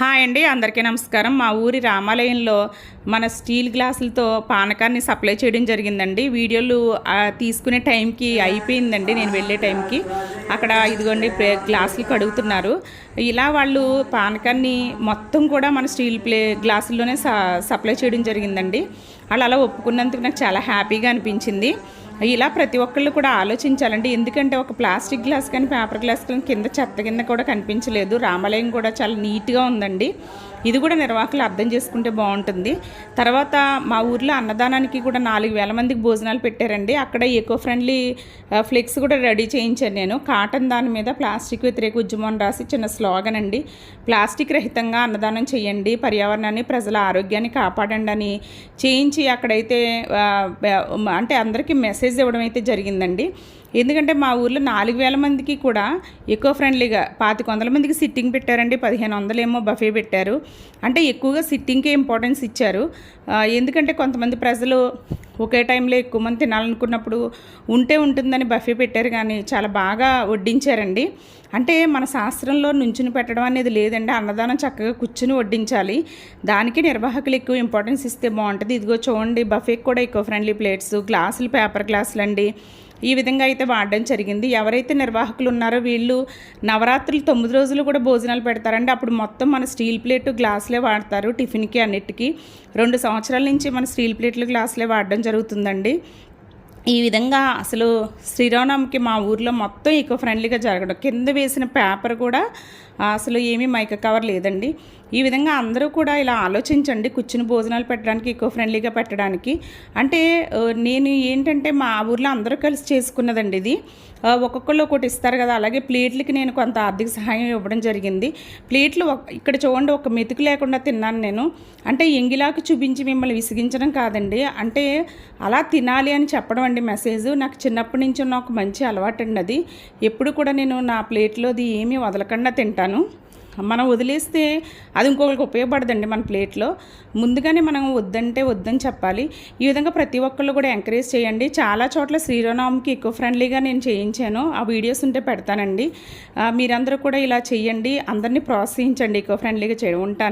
Hi అండి అందరికీ నమస్కారం. మా ఊరి రామాలయంలో మన స్టీల్ గ్లాసులతో పానకాన్ని సప్లై చేయడం జరిగిందండి. వీడియోలు తీసుకునే టైంకి అయిపోయిందండి నేను వెళ్ళే టైంకి. అక్కడ ఇదిగోండి ప్లే- గ్లాసులు కడుగుతున్నారు. ఇలా వాళ్ళు పానకాన్ని మొత్తం కూడా మన స్టీల్ ప్లే గ్లాసుల్లోనే సప్లై చేయడం జరిగిందండి. వాళ్ళు అలా ఒప్పుకున్నందుకు నాకు చాలా హ్యాపీగా అనిపించింది. ఇలా ప్రతి ఒక్కళ్ళు కూడా ఆలోచించాలండి. ఎందుకంటే ఒక ప్లాస్టిక్ గ్లాస్ కానీ పేపర్ గ్లాస్ కానీ కింద చెత్త కింద కూడా కనిపించలేదు. రామాలయం కూడా చాలా నీట్గా ఉందండి. ఇది కూడా నిర్వాహకులు అర్థం చేసుకుంటే బాగుంటుంది. తర్వాత మా ఊర్లో అన్నదానానికి కూడా నాలుగు వేల మందికి భోజనాలు పెట్టారండి. అక్కడ ఎకో ఫ్రెండ్లీ ఫ్లెక్స్ కూడా రెడీ చేయించాను నేను. కాటన్ దాని మీద ప్లాస్టిక్ వ్యతిరేక ఉద్యమం అని రాసి చిన్న స్లోగన్ అండి. ప్లాస్టిక్ రహితంగా అన్నదానం చేయండి. పర్యావరణాన్ని ప్రజల ఆరోగ్యాన్ని కాపాడండి అని చేయించి అక్కడైతే అంటే అందరికీ మెసేజ్ ఇవ్వడం అయితే జరిగిందండి. ఎందుకంటే మా ఊర్లో నాలుగు వేల మందికి కూడా ఎకో ఫ్రెండ్లీగా పాతిక వందల మందికి సిట్టింగ్ పెట్టారండి. పదిహేను వందలేమో బఫే పెట్టారు. అంటే ఎక్కువగా సిట్టింగ్కే ఇంపార్టెన్స్ ఇచ్చారు. ఎందుకంటే కొంతమంది ప్రజలు ఒకే టైంలో ఎక్కువ మంది తినాలనుకున్నప్పుడు ఉంటే ఉంటుందని బఫే పెట్టారు కానీ చాలా బాగా వడ్డించారండి. అంటే మన శాస్త్రంలో నుంచుని పెట్టడం అనేది లేదండి. అన్నదానం చక్కగా కూర్చుని వడ్డించాలి. దానికి నిర్వాహకులు ఎక్కువ ఇంపార్టెన్స్ ఇస్తే బాగుంటుంది. ఇదిగో చూడండి బఫేకి కూడా ఎక్కువ ఫ్రెండ్లీ ప్లేట్స్ గ్లాసులు పేపర్ గ్లాసులు అండి ఈ విధంగా అయితే వాడడం జరిగింది. ఎవరైతే నిర్వాహకులు ఉన్నారో వీళ్ళు నవరాత్రులు తొమ్మిది రోజులు కూడా భోజనాలు పెడతారండి. అప్పుడు మొత్తం మన స్టీల్ ప్లేట్ గ్లాసులే వాడతారు టిఫిన్కి అన్నిటికీ. రెండు సంవత్సరాల నుంచి మన స్టీల్ ప్లేట్లు గ్లాసులే వాడడం జరుగుతుందండి. ఈ విధంగా అసలు శ్రీరామనవమికి మా ఊర్లో మొత్తం ఈకో ఫ్రెండ్లీగా జరగడం. కింద వేసిన పేపర్ కూడా అసలు ఏమీ మైక కవర్ లేదండి. ఈ విధంగా అందరూ కూడా ఇలా ఆలోచించండి కూర్చుని భోజనాలు పెట్టడానికి ఈకో ఫ్రెండ్లీగా పెట్టడానికి. అంటే నేను ఏంటంటే మా ఊర్లో అందరూ కలిసి చేసుకున్నదండి ఇది. ఆ, ఒక్కొక్కళ్ళు ఒకటి ఇస్తారు కదా అలాగే ప్లేట్లకి నేను కొంత ఆర్థిక సహాయం ఇవ్వడం జరిగింది. ప్లేట్లు ఇక్కడ చూడండి ఒక మెతుకు లేకుండా తిన్నాను నేను. అంటే ఎంగిలాకు చూపించి మిమ్మల్ని విసిగించడం కాదండి. అంటే అలా తినాలి అని చెప్పడం అండి మెసేజ్. నాకు చిన్నప్పటి నుంచి ఉన్న ఒక మంచి అలవాటు అండి అది. ఎప్పుడు కూడా నేను నా ప్లేట్లోది ఏమీ వదలకుండా తింటాను. మనం వదిలేస్తే అది ఇంకొకరికి ఉపయోగపడదండి మన ప్లేట్లో. ముందుగానే మనం వద్దంటే వద్దని చెప్పాలి. ఈ విధంగా ప్రతి ఒక్కళ్ళు కూడా ఎంకరేజ్ చేయండి. చాలా చోట్ల శ్రీరామకి ఎక్కువ ఫ్రెండ్లీగా నేను చేయించాను. ఆ వీడియోస్ ఉంటే పెడతానండి. మీరందరూ కూడా ఇలా చేయండి అందరినీ ప్రోత్సహించండి. ఎక్కువ ఫ్రెండ్లీగా చేయడం ఉంటాను.